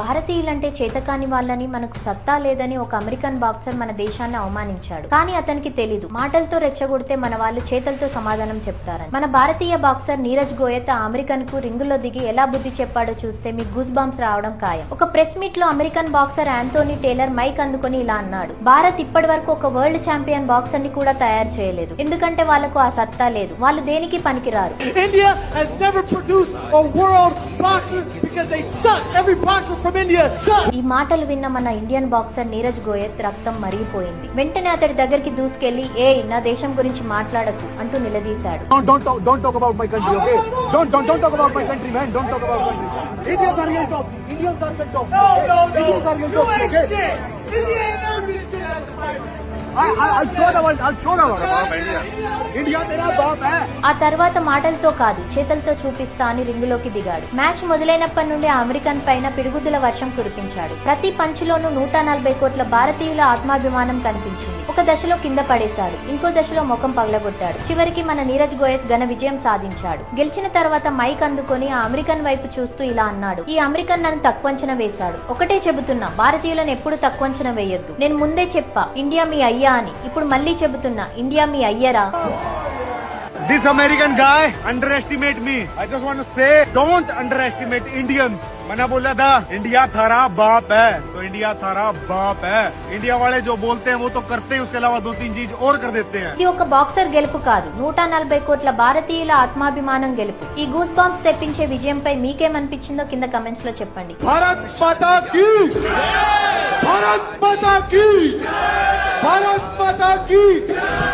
భారతీయులంటే చేతకాని వాళ్ళని మనకు సత్తా లేదని ఒక అమెరికన్ బాక్సర్ మన దేశాన్ని అవమానించాడు. కానీ అతనికి తెలీదు. మాటలతో రెచ్చగొడితే మన వాళ్ళు చేతలతో సమాధానం చెప్తారని. మన భారతీయ బాక్సర్ నీరజ్ గోయత్ ఆ అమెరికన్కు రింగులో దిగి ఎలా బుద్ధి చెప్పాడో చూస్తే మీకు గూస్ బాంబ్స్ రావడం ఖాయం. ఒక ప్రెస్ మీట్లో American boxer Antony Taylor mic అందుకొని ఇలా అన్నాడు. భారత్ ఇప్పటి వరకు ఒక వరల్డ్ ఛాంపియన్ బాక్సర్ని కూడా తయారు చేయలేదు. ఎందుకంటే వాళ్ళకు ఆ సత్తా లేదు. వాళ్ళు దేనికి పనికిరారు? ఈ మాటలు విన్న మన ఇండియన్ బాక్సర్ నీరజ్ గోయత్ రక్తం మరిగిపోయింది వెంటనే అతడి దగ్గరికి దూసుకెళ్ళి ఏ నా దేశం గురించి మాట్లాడకు అంటూ నిలదీశాడు Don't ఆ తర్వాత మాటలతో కాదు చేతలతో చూపిస్తా అని రింగులోకి దిగాడు. మ్యాచ్ మొదలైనప్పటి నుండి అమెరికన్ పైన పిడుగుదల వర్షం కురిపించాడు. ప్రతి పంచిలోనూ నూట నలభై కోట్ల భారతీయుల ఆత్మాభిమానం కనిపించింది. ఒక దశలో కింద పడేశాడు ఇంకో దశలో ముఖం పగలగొట్టాడు. చివరికి మన నీరజ్ గోయత్ ఘన విజయం సాధించాడు. గెలిచిన తర్వాత మైక్ అందుకొని ఆ అమెరికన్ వైపు చూస్తూ ఇలా అన్నాడు ఈ అమెరికన్ నన్ను తక్కువంచన వేశాడు. ఒకటే చెబుతున్నా భారతీయులను ఎప్పుడు తక్కువంచన వేయొద్దు. నేను ముందే చెప్పా ఇండియా మీ అయ్యా అని ఇప్పుడు మళ్ళీ చెబుతున్నా ఇండియా మీ అయ్యరా This American guy underestimate me. I just want to say, don't underestimate Indians. मैंने बोला था इंडिया थारा बाप है तो इंडिया थारा बाप है इंडिया वाले जो बोलते हैं वो तो करते हैं उसके अलावा दो तीन चीज और कर देते हैं ఇది ఒక బాక్సర్ గెలుపు కాదు నూట నలభై కోట్ల భారతీయుల ఆత్మాభిమానం గెలుపు ఈ గూస్ బాంబ్స్ తెప్పించే విజయంపై మీకేమనిపించిందో కింద కమెంట్స్ లో చెప్పండి भारत माता की भारत माता की aqui!